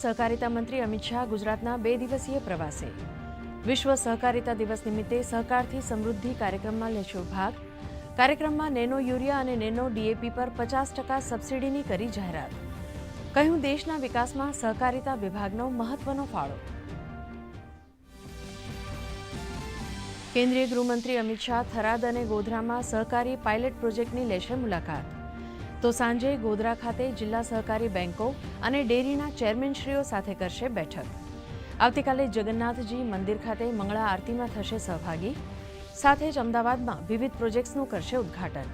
સહકારિતા મંત્રી અમિત શાહ ગુજરાતના બે દિવસીય પ્રવાસે. વિશ્વ સહકારિતા દિવસ નિમિત્તે સહકારથી સમૃદ્ધિ કાર્યક્રમમાં લેશો ભાગ. કાર્યક્રમમાં નેનો યુરિયા અને નેનો ડીએપી પર પચાસ ટકા સબસિડીની કરી જાહેરાત. કહ્યું, દેશના વિકાસમાં સહકારિતા વિભાગનો મહત્વનો ફાળો. કેન્દ્રીય ગૃહમંત્રી અમિત શાહ થરાદ અને ગોધરામાં સહકારી પાયલટ પ્રોજેક્ટની લેશે મુલાકાત. તો સાંજે ગોધરા ખાતે જિલ્લા સહકારી બેન્કો અને ડેરીના ચેરમેનશ્રીઓ સાથે કરશે બેઠક. આવતીકાલે જગન્નાથજી મંદિર ખાતે મંગળા આરતીમાં થશે સહભાગી. સાથે જ અમદાવાદમાં વિવિધ પ્રોજેક્ટ્સનું કરશે ઉદ્ઘાટન.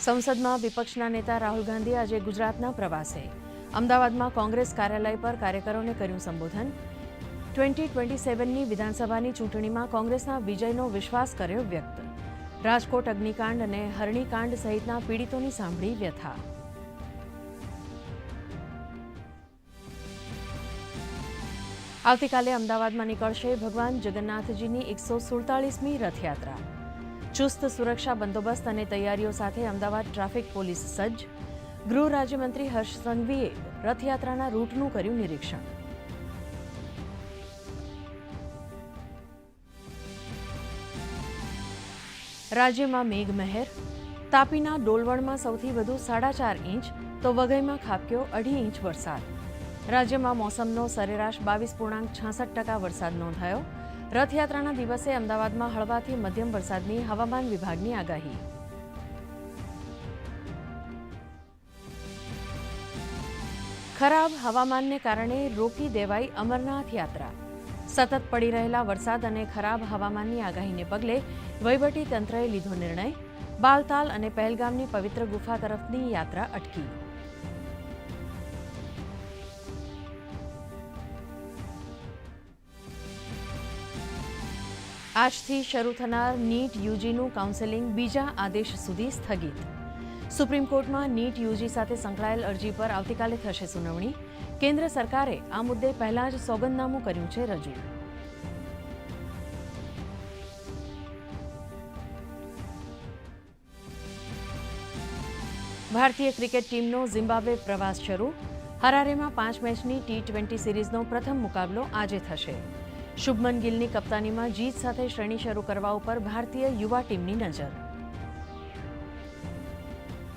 સંસદમાં વિપક્ષના નેતા રાહુલ ગાંધી આજે ગુજરાતના પ્રવાસે. અમદાવાદમાં કોંગ્રેસ કાર્યાલય પર કાર્યકરોને કર્યું સંબોધન. ટ્વેન્ટી ટ્વેન્ટી સેવનની વિધાનસભાની ચૂંટણીમાં કોંગ્રેસના વિજયનો વિશ્વાસ કર્યો વ્યક્ત. રાજકોટ, અગ્નિકાંડ અને હરણીકાંડ સહિતના પીડિતોની સાંભળી વ્યથા. આવતીકાલે અમદાવાદમાં નીકળશે ભગવાન જગન્નાથજીની એકસો સુડતાલીસમી રથયાત્રા. ચુસ્ત સુરક્ષા બંદોબસ્ત અને તૈયારીઓ સાથે અમદાવાદ ટ્રાફિક પોલીસ સજ્જ. ગૃહ રાજ્યમંત્રી હર્ષ સંઘવીએ રથયાત્રાના રૂટનું કર્યું નિરીક્ષણ. રાજ્યમાં મેઘમહેર, તાપીના ડોલવણમાં સૌથી વધુ સાડા ચાર ઇંચ, તો વઘઈમાં ખાબક્યો અઢી ઇંચ વરસાદ. રાજ્યમાં મોસમનો સરેરાશ બાવીસ પૂર્ણાંક છાસઠ ટકા વરસાદ નોંધાયો. રથયાત્રાના દિવસે અમદાવાદમાં હળવાથી મધ્યમ વરસાદની હવામાન વિભાગની આગાહી. ખરાબ હવામાનને કારણે રોકી દેવાઈ અમરનાથ યાત્રા. સતત પડી રહેલા વરસાદ અને ખરાબ હવામાનની આગાહીને પગલે વહીવટી તંત્રએ લીધો નિર્ણય. બાલતાલ અને પહેલગામની પવિત્ર ગુફા તરફની યાત્રા અટકી. આજથી શરૂ થનાર નીટ યુજીનું કાઉન્સેલિંગ બીજા આદેશ સુધી સ્થગિત. સુપ્રીમ કોર્ટમાં નીટ યુજી સાથે સંકળાયેલ અરજી પર આવતીકાલે થશે સુનાવણી. કેન્દ્ર સરકારે આ મુદ્દે પહેલા જ સોગંદનામું કર્યું છે રજૂ. ભારતીય ક્રિકેટ ટીમનો ઝિમ્બાબ્વે પ્રવાસ શરૂ. હરારેમાં પાંચ મેચની ટી ટ્વેન્ટી સિરીઝનો પ્રથમ મુકાબલો આજે થશે. શુભમન ગિલની કપ્તાનીમાં જીત સાથે શ્રેણી શરૂ કરવા ઉપર ભારતીય યુવા ટીમની નજર.